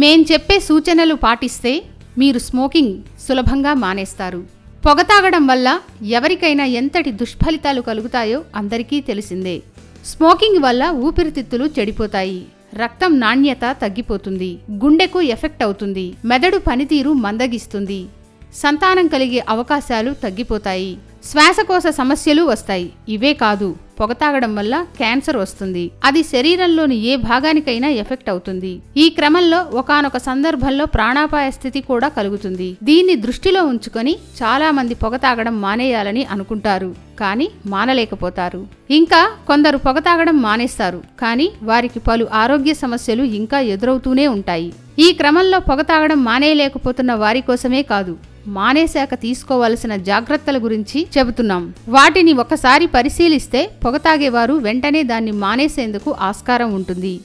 మేం చెప్పే సూచనలు పాటిస్తే మీరు స్మోకింగ్ సులభంగా మానేస్తారు. పొగ తాగడం వల్ల ఎవరికైనా ఎంతటి దుష్ఫలితాలు కలుగుతాయో అందరికీ తెలిసిందే. స్మోకింగ్ వల్ల ఊపిరితిత్తులు చెడిపోతాయి. రక్తం నాణ్యత తగ్గిపోతుంది. గుండెకు ఎఫెక్ట్ అవుతుంది. మెదడు పనితీరు మందగిస్తుంది. సంతానం కలిగే అవకాశాలు తగ్గిపోతాయి. శ్వాసకోశ సమస్యలు వస్తాయి. ఇవే కాదు. పొగ తాగడం వల్ల క్యాన్సర్ వస్తుంది. అది శరీరంలోని ఏ భాగానికైనా ఎఫెక్ట్ అవుతుంది. ఈ క్రమంలో ఒకానొక సందర్భంలో ప్రాణాపాయ స్థితి కూడా కలుగుతుంది. దీన్ని దృష్టిలో ఉంచుకొని చాలా మంది పొగ తాగడం మానేయాలని అనుకుంటారు కానీ మానలేకపోతారు. ఇంకా కొందరు పొగ తాగడం మానేస్తారు కానీ వారికి పలు ఆరోగ్య సమస్యలు ఇంకా ఎదురవుతూనే ఉంటాయి. ఈ క్రమంలో పొగ తాగడం మానేయలేకపోతున్న వారి కోసమే కాదు మానేశాక తీసుకోవలసిన జాగ్రత్తల గురించి చెబుతున్నాం. వాటిని ఒకసారి పరిశీలిస్తే పొగ తాగేవారు వెంటనే దాన్ని మానేసేందుకు ఆస్కారం ఉంటుంది.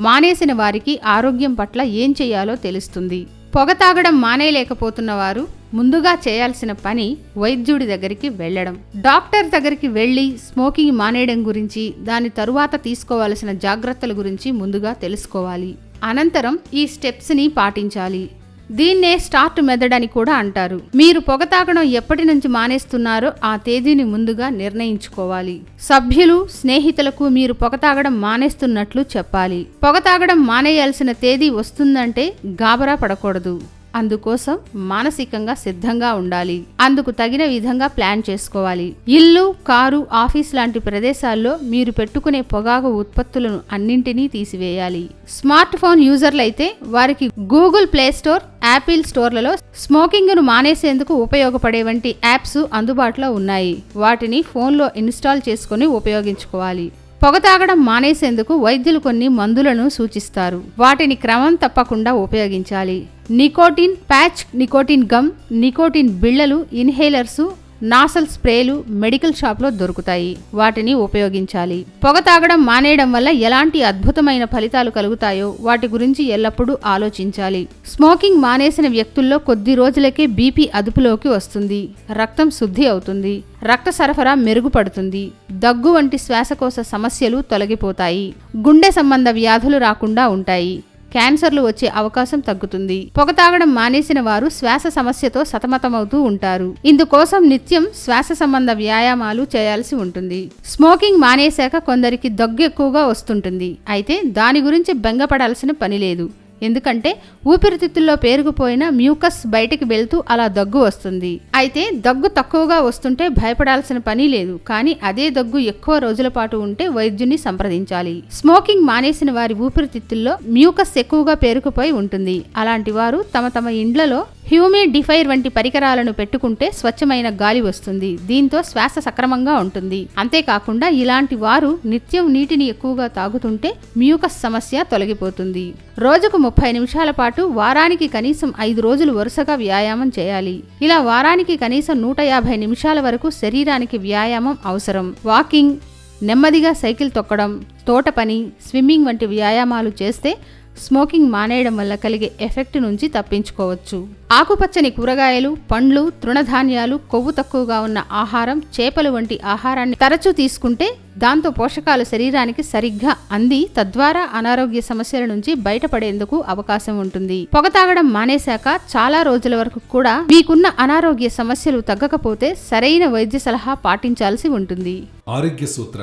మానేసిన వారికి ఆరోగ్యం పట్ల ఏం చేయాలో తెలుస్తుంది. పొగ తాగడం మానేయలేకపోతున్న వారు ముందుగా చేయాల్సిన పని వైద్యుడి దగ్గరికి వెళ్ళడం. డాక్టర్ దగ్గరికి వెళ్ళి స్మోకింగ్ మానేయడం గురించి దాని తరువాత తీసుకోవాల్సిన జాగ్రత్తల గురించి ముందుగా తెలుసుకోవాలి. అనంతరం ఈ స్టెప్స్ని పాటించాలి. దీన్నే స్టార్ట్ మెథడ్ అని కూడా అంటారు. మీరు పొగ తాగడం ఎప్పటి నుంచి మానేస్తున్నారో ఆ తేదీని ముందుగా నిర్ణయించుకోవాలి. సభ్యులు స్నేహితులకు మీరు పొగ తాగడం మానేస్తున్నట్లు చెప్పాలి. పొగ తాగడం మానేయాల్సిన తేదీ వస్తుందంటే గాబరా పడకూడదు. అందుకోసం మానసికంగా సిద్ధంగా ఉండాలి. అందుకు తగిన విధంగా ప్లాన్ చేసుకోవాలి. ఇల్లు కారు ఆఫీస్ లాంటి ప్రదేశాల్లో మీరు పెట్టుకునే పొగాకు ఉత్పత్తులను అన్నింటినీ తీసివేయాలి. స్మార్ట్ ఫోన్ యూజర్లైతే వారికి గూగుల్ ప్లే స్టోర్ యాపిల్ స్టోర్లలో స్మోకింగ్ను మానేసేందుకు ఉపయోగపడే వంటి యాప్స్ అందుబాటులో ఉన్నాయి. వాటిని ఫోన్లో ఇన్స్టాల్ చేసుకుని ఉపయోగించుకోవాలి. పొగ తాగడం మానేసేందుకు వైద్యులు కొన్ని మందులను సూచిస్తారు. వాటిని క్రమం తప్పకుండా ఉపయోగించాలి. Nicotine patch nicotine gum nicotine బిళ్ళలు ఇన్హేలర్సు నాసల్ స్ప్రేలు మెడికల్ షాప్లో దొరుకుతాయి. వాటిని ఉపయోగించాలి. పొగ తాగడం మానేయడం వల్ల ఎలాంటి అద్భుతమైన ఫలితాలు కలుగుతాయో వాటి గురించి ఎల్లప్పుడూ ఆలోచించాలి. స్మోకింగ్ మానేసిన వ్యక్తుల్లో కొద్ది రోజులకే బీపీ అదుపులోకి వస్తుంది. రక్తం శుద్ధి అవుతుంది. రక్త సరఫరా మెరుగుపడుతుంది. దగ్గు వంటి శ్వాసకోశ సమస్యలు తొలగిపోతాయి. గుండె సంబంధ వ్యాధులు రాకుండా ఉంటాయి. క్యాన్సర్లు వచ్చే అవకాశం తగ్గుతుంది. పొగ తాగడం మానేసిన వారు శ్వాస సమస్యతో సతమతమవుతూ ఉంటారు. ఇందుకోసం నిత్యం శ్వాస సంబంధ వ్యాయామాలు చేయాల్సి ఉంటుంది. స్మోకింగ్ మానేశాక కొందరికి దగ్గు ఎక్కువగా వస్తుంటుంది. అయితే దాని గురించి బెంగపడాల్సిన పని లేదు. ఎందుకంటే ఊపిరితిత్తుల్లో పేరుకుపోయిన మ్యూకస్ బయటికి వెళ్తూ అలా దగ్గు వస్తుంది. అయితే దగ్గు తక్కువగా వస్తుంటే భయపడాల్సిన పని లేదు. కానీ అదే దగ్గు ఎక్కువ రోజుల పాటు ఉంటే వైద్యుని సంప్రదించాలి. స్మోకింగ్ మానేసిన వారి ఊపిరితిత్తుల్లో మ్యూకస్ ఎక్కువగా పేరుకుపోయి ఉంటుంది. అలాంటి వారు తమ తమ ఇండ్లలో హ్యూమిడిఫైర్ వంటి పరికరాలను పెట్టుకుంటే స్వచ్ఛమైన గాలి వస్తుంది. దీంతో శ్వాస సక్రమంగా ఉంటుంది. అంతేకాకుండా ఇలాంటి వారు నిత్యం నీటిని ఎక్కువగా తాగుతుంటే మ్యూకస్ సమస్య తొలగిపోతుంది. రోజుకు ముప్పై నిమిషాల పాటు వారానికి కనీసం ఐదు రోజులు వరుసగా వ్యాయామం చేయాలి. ఇలా వారానికి కనీసం నూట యాభై నిమిషాల వరకు శరీరానికి వ్యాయామం అవసరం. వాకింగ్ నెమ్మదిగా సైకిల్ తొక్కడం తోట పని స్విమ్మింగ్ వంటి వ్యాయామాలు చేస్తే స్మోకింగ్ మానేయడం వల్ల కలిగే ఎఫెక్ట్ నుంచి తప్పించుకోవచ్చు. ఆకుపచ్చని కూరగాయలు పండ్లు తృణధాన్యాలు కొవ్వు తక్కువగా ఉన్న ఆహారం చేపలు వంటి ఆహారాన్ని తరచూ తీసుకుంటే దాంతో పోషకాలు శరీరానికి సరిగ్గా అంది తద్వారా అనారోగ్య సమస్యల నుంచి బయటపడేందుకు అవకాశం ఉంటుంది. పొగ తాగడం మానేశాక చాలా రోజుల వరకు కూడా మీకున్న అనారోగ్య సమస్యలు తగ్గకపోతే సరైన వైద్య సలహా పాటించాల్సి ఉంటుంది. ఆరోగ్య సూత్ర